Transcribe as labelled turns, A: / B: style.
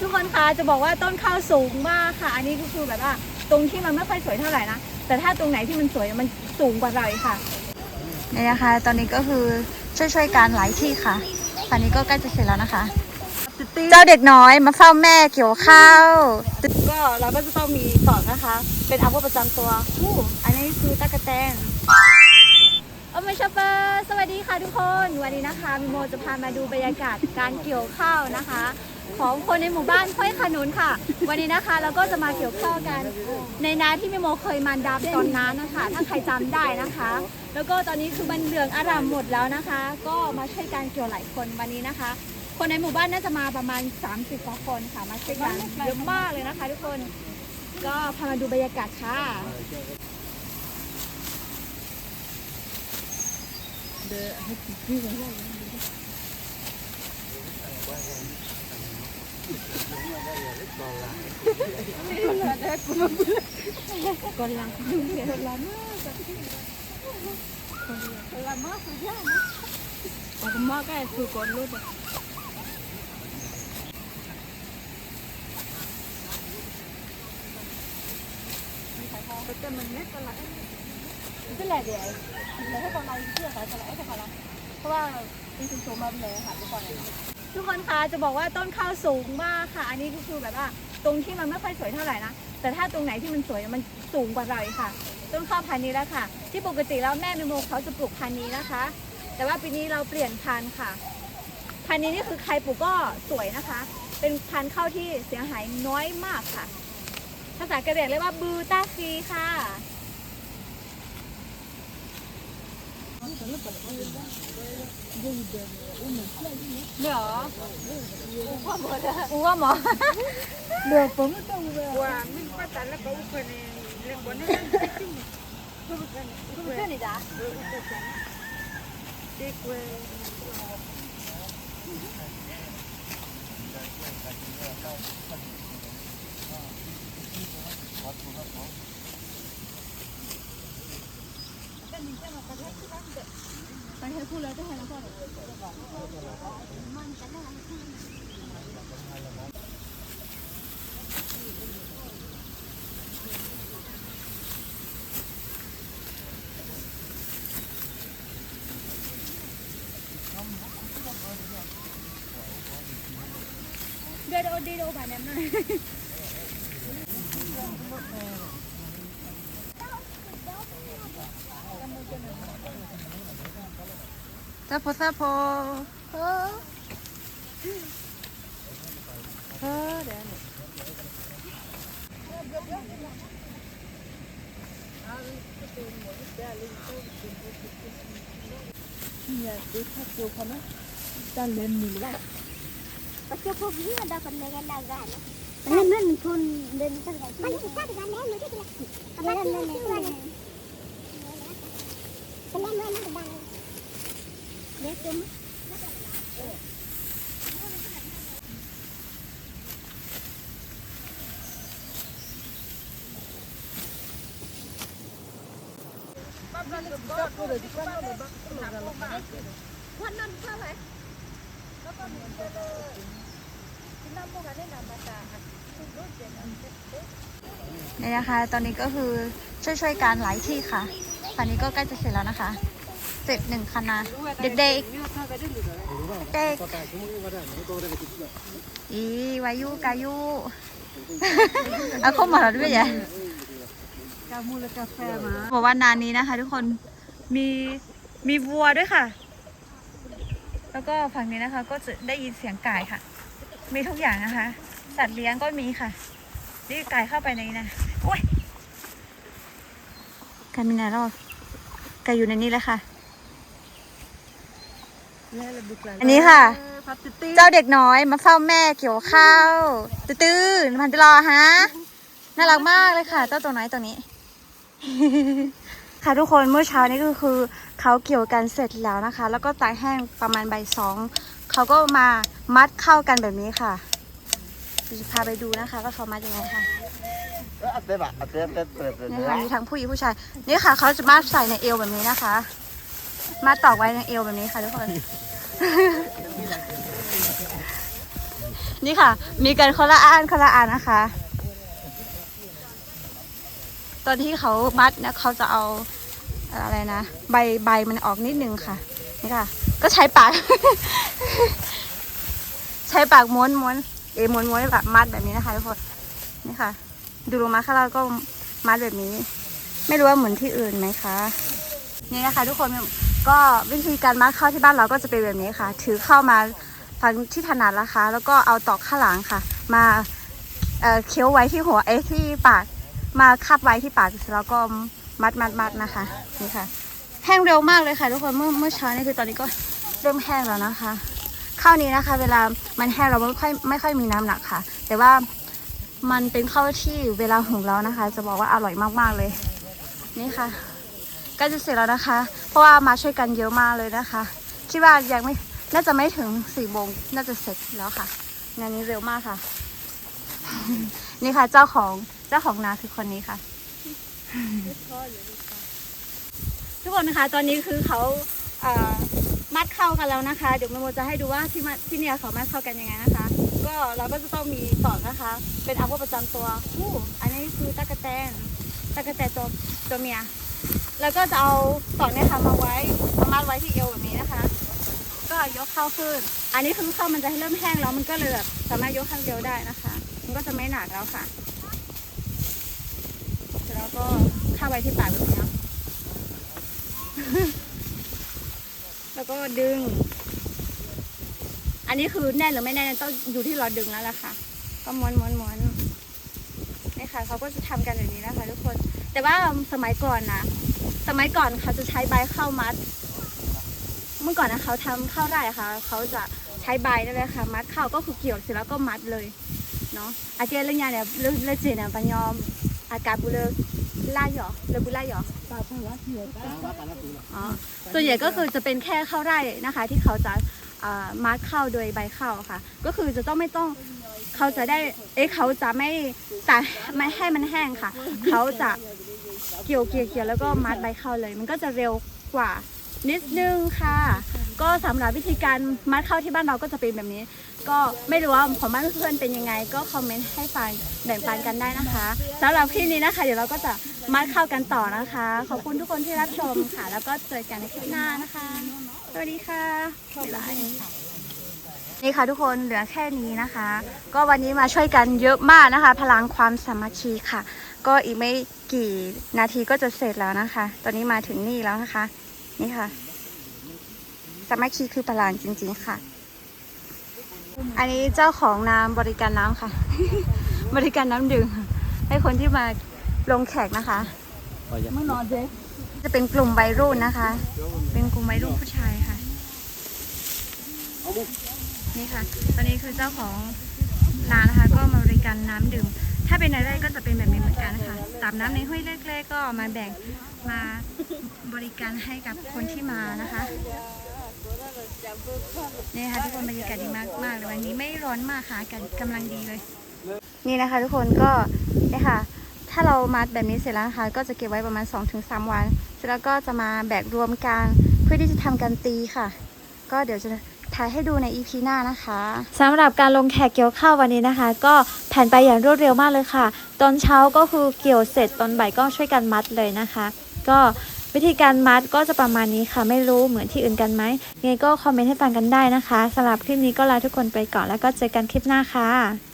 A: ทุกคนคะจะบอกว่าต้นข้าวสูงมากค่ะ อันนี้ก็คือแบบว่า ตรงที่มันไม่ค่อยสวยเท่าไหร่นะ แต่ถ้าตรงไหนที่มันสวยมันสูงกว่าเราอีกค่ะ
B: นี่นะคะ ตอนนี้ก็คือช่วยๆกันหลายที่ค่ะตอนนี้ก็ใกล้จะเสร็จแล้วนะคะ เจ้าเด็กน้อยมาเฝ้าแม่เกี่ยวข้าว
A: ก็เราก็จะต้องมีสอนนะคะ เป็นอาวุธประจำตัวอู้อันนี้คือตะกะแตน โอเมชอปเปอร์สวัสดีค่ะทุกคน วันนี้นะคะมิโมจะพามาดูบรรยากาศการเกี่ยวข้าวนะคะ ของคนในหมู่บ้านค่อยขนุนค่ะ วันนี้นะคะเราก็จะมาเกี่ยวข้าวกัน ในนาที่มิโมเคยมันดับตอนนั้นนะคะ ถ้าใครจำได้นะคะ แล้วก็ตอนนี้คือมันเหลืองอารามหมดแล้วนะคะ ก็มาช่วยกันเกี่ยวหลายคนวันนี้นะคะ คนในหมู่บ้านน่าจะมาประมาณ 30กว่าคนค่ะมาช่วยกันเยอะมากเลยนะคะ ทุกคนก็พามาดูบรรยากาศค่ะ Kita menet kalau ini. tức เดี๋ยวให้กำลังเชื่อเขะจะให้กำลังเพราะว่าเป็นสูงสูงมาเลยค่ะทุกคนทุกคนคะจะบอกว่าต้นข้าวสูงมากค่ะ อันนี้ก็คือแบบว่าตรงที่มันไม่ค่อยสวยเท่าไหร่นะแต่ถ้าตรงไหนที่มันสวยมันสูงกว่าเราค่ะ ต้นข้าวพันนี้แล้วค่ะ ที่ปกติแล้วแม่เมโมเขาจะปลูกพันนี้นะคะ แต่ว่าปีนี้เราเปลี่ยนพันค่ะพันนี้นี่คือใครปลูกก็สวยนะคะ เป็นพันข้าวที่เสียหายน้อยมากค่ะ ภาษากระเดียเรียกว่าบูตาซีค่ะ เหลืออูว่าหมดอู ว่าหมอเหลือผ ซาโพซา
C: โพเฮ้อเฮ้อ
A: เดี๋ยวนี่เนี่
C: ย
A: ดูถ้าดูเขานะจะเล่นมือละปัจจุบันนี้เราเป็นเรื่อ
B: งอะไรกันนะนั่นมันคนเดิน
D: ตั้งแต่ไม่ใช่ตั้งแต่แล้วมันก็จะทำอะไรไม่ได้ Detto. Wannan kawai.
B: นี่นะคะ ตอนนี้ก็คือช่วยๆกันหลายที่ค่ะ ตอนนี้ก็ใกล้จะเสร็จแล้วนะคะ เสร็จหนึ่งคณะเด็กๆเด็กอีวายุกายุเอาเข้ามาแล้วด้วยยาย
C: ka mu le ka fa ma
B: บอกว่านานนี้นะคะ ทุกคนมีมีวัวด้วยค่ะ แล้วก็ฝั่งนี้นะคะ ก็จะได้ยินเสียงไก่ค่ะ มีทุกอย่างนะคะ สัตว์เลี้ยงก็มีค่ะ นี่ไก่เข้าไปในนี้นะโอ้ยไก่มีไหนแล้วไก่อยู่ในนี้เลยค่ะ
C: le le bukla
B: อันนี้ค่ะ
C: fa te te
B: เจ้าเด็กน้อยมาเฝ้าแม่เกี่ยวข้าวตื้อๆมันจะรอฮะน่ารักมากเลยค่ะ เจ้าตัวน้อยตัวนี้ ค่ะทุกคนเมื่อเช้านี้ก็คือเขาเกี่ยวกันเสร็จแล้วนะคะ แล้วก็ตากแห้งประมาณใบายสองเขาก็มามัดเข้ากันแบบนี้ค่ะเดี๋ยวจะพาไปดูนะคะว่าเขามัดยังไงค่ะ
E: Ate ba? Ate ate ate
B: นี่ค่ะมีทั้งผู้หญิงผู้ชายนี่ค่ะเขาจะมัดใส่ในเอวแบบนี้นะคะ มัดตอกไว้ในเอวแบบนี้ค่ะทุกคน นี่ค่ะ มีกันคนละอันคนละอันนะคะ ตอนที่เขามัดนะเขาจะเอาอะไรนะ ใบใบมันออกนิดนึงค่ะ นี่ค่ะ ก็ใช้ปาก ใช้ปากม้วนม้วนเอม้วนม้วนแบบมัดแบบนี้นะคะทุกคน นี่ค่ะ ดูลงมาข้างล่างก็มัดแบบนี้ ไม่รู้ว่าเหมือนที่อื่นไหมคะ นี่นะคะ ทุกคน ก็วิธีการมัดข้าวที่บ้านเราก็จะเป็นแบบนี้ค่ะ ถือเข้ามาทางที่ถนัดนะคะ แล้วก็เอาตอกข้างหลังค่ะ มาเอ่อเคี้ยวไว้ที่หัวเอ้ยที่ปากมาคับไว้ที่ปากเสร็จแล้วก็มัดมัดมัดนะคะนี่ค่ะ แห้งเร็วมากเลยค่ะ ทุกคนเมื่อเมื่อเช้านี่คือตอนนี้ก็เริ่มแห้งแล้วนะคะข้าวนี้นะคะ เวลามันแห้งเราไม่ค่อยไม่ค่อยมีน้ำหนักค่ะ แต่ว่ามันเป็นข้าวที่เวลาหุงแล้วนะคะ จะบอกว่าอร่อยมากๆเลย นี่ค่ะ กล้จะเสร็จแล้วนะคะ เพราะว่ามาช่วยกันเยอะมากเลยนะคะคิดว่ายังไม่น่าจะไม่ถึงสี่โมงน่าจะเสร็จแล้วค่ะ งานนี้เร็วมากค่ะ นี่ค่ะ เจ้าของเจ้าของนาคือคนนี้ค่ะ ทุกคนนะคะ ตอนนี้คือเขาเอ่อมัดเข้ากันแล้วนะคะ เดี๋ยวแมโมจะให้ดูว่าที่มัดที่เนี่ยเขามัดเข้ากันยังไงนะคะ ก็เราก็จะต้องมีตอกนะคะ เป็นอาวุธประจำตัวอู้อันนี้คือตะกะแตนตะกะแตนตัวตัวเมีย แล้วก็จะเอาตอกเนี่ยค่ะมาไว้มามัดไว้ที่เอวแบบนี้นะคะ ก็ยกเข้าขึ้น อันนี้คือเข้ามันจะเริ่มแห้งแล้วมันก็เลยแบบสามารถยกข้างเดียวได้นะคะ มันก็จะไม่หนักแล้วค่ะเสร็จแล้วก็เข้าไว้ที่ปากแบบนี้เนาะแล้วก็ดึง อันนี้คือแน่นหรือไม่แน่นต้องอยู่ที่เราดึงแล้วล่ะค่ะ ก็ม้วนม้วนม้วนนี่ ค่ะ เขาก็จะทำกันแบบนี้นะคะทุกคน แต่ว่าสมัยก่อนนะสมัยก่อนเขาจะใช้ใบข้าวมัด เมื่อก่อนนะเขาทำข้าวไร่ค่ะ เขาจะใช้ใบนั่นแหละค่ะ มัดข้าวก็คือเกี่ยวเสร็จแล้วก็มัดเลยเนาะอาเจเรื่องยาเนี่ยเรื่องเรื่องจนเนี่ยปัญญอมอากาศบุเลล่าหยอเลบุล่าหยออ๋อส่วนใหญ่ก็คือจะเป็นแค่ข้าวไร่นะคะ ที่เขาจะมาร์คข้าวโดยใบข้าวค่ะ ก็คือจะต้องไม่ต้อง เขาจะได้ เอ๊ะเขาจะไม่แต่ไม่ให้มันแห้งค่ะ เขาจะเกี่ยวเกี่ยวเกี่ยวแล้วก็มัดใบข้าวเลย มันก็จะเร็วกว่านิดนึงค่ะ ก็สำหรับวิธีการมัดข้าวที่บ้านเราก็จะเป็นแบบนี้ ก็ไม่รู้ว่าของบ้านเพื่อนๆเป็นยังไง ก็คอมเมนต์ให้ฟังแบ่งปันกันได้นะคะสำหรับคลิปนี้นะคะ เดี๋ยวเราก็จะมัดเข้ากันต่อนะคะ ขอบคุณทุกคนที่รับชมค่ะ แล้วก็เจอกันในคลิปหน้านะคะ สวัสดีค่ะบ๊ายบาย นี่ค่ะทุกคนเหลือแค่นี้นะคะ ก็วันนี้มาช่วยกันเยอะมากนะคะ พลังความสามัคคีค่ะ ก็อีกไม่กี่นาทีก็จะเสร็จแล้วนะคะ ตอนนี้มาถึงนี่แล้วนะคะ นี่ค่ะ สามัคคีคือพลังจริง ๆค่ะ อันนี้เจ้าของน้ำบริการน้ำค่ะ บริการน้ำดื่มให้คนที่มาลงแขกนะคะ
C: ไม่นอนเจ๊
B: จะเป็นกลุ่มวัยรุ่นนะคะ เป็นกลุ่มวัยรุ่นผู้ชายค่ะ นี่ค่ะ ตอนนี้คือเจ้าของร้านนะคะ ก็มาบริการน้ำดื่ม ถ้าเป็นในไร่ก็จะเป็นแบบนี้เหมือนกันนะคะตามน้ำในห้วยเล็กๆก็มาแบ่งมาบริการให้กับคนที่มานะคะนี่ค่ะทุกคนบรรยากาศดีมากมากๆเลยวันนี้ไม่ร้อนมากค่ะอากาศกำลังดีเลย นี่นะคะ ทุกคนก็นี่ค่ะ ถ้าเรามัดแบบนี้เสร็จแล้วนะคะก็จะเก็บไว้ประมาณ 2-3 วัน เสร็จแล้วก็จะมาแบกรวมกันเพื่อที่จะทำการตีค่ะ ก็เดี๋ยวจะ ถ่ายให้ดูใน EP หน้านะคะสำหรับการลงแขกเกี่ยวข้าววันนี้นะคะ ก็แผนไปอย่างรวดเร็วมากเลยค่ะ ตอนเช้าก็คือเกี่ยวเสร็จตอนบ่ายก็ช่วยกันมัดเลยนะคะ ก็วิธีการมัดก็จะประมาณนี้ค่ะ ไม่รู้เหมือนที่อื่นกันไหมยังไงก็คอมเมนต์ให้ฟังกันได้นะคะสำหรับคลิปนี้ก็ลาทุกคนไปก่อนแล้วก็เจอกันคลิปหน้าค่ะ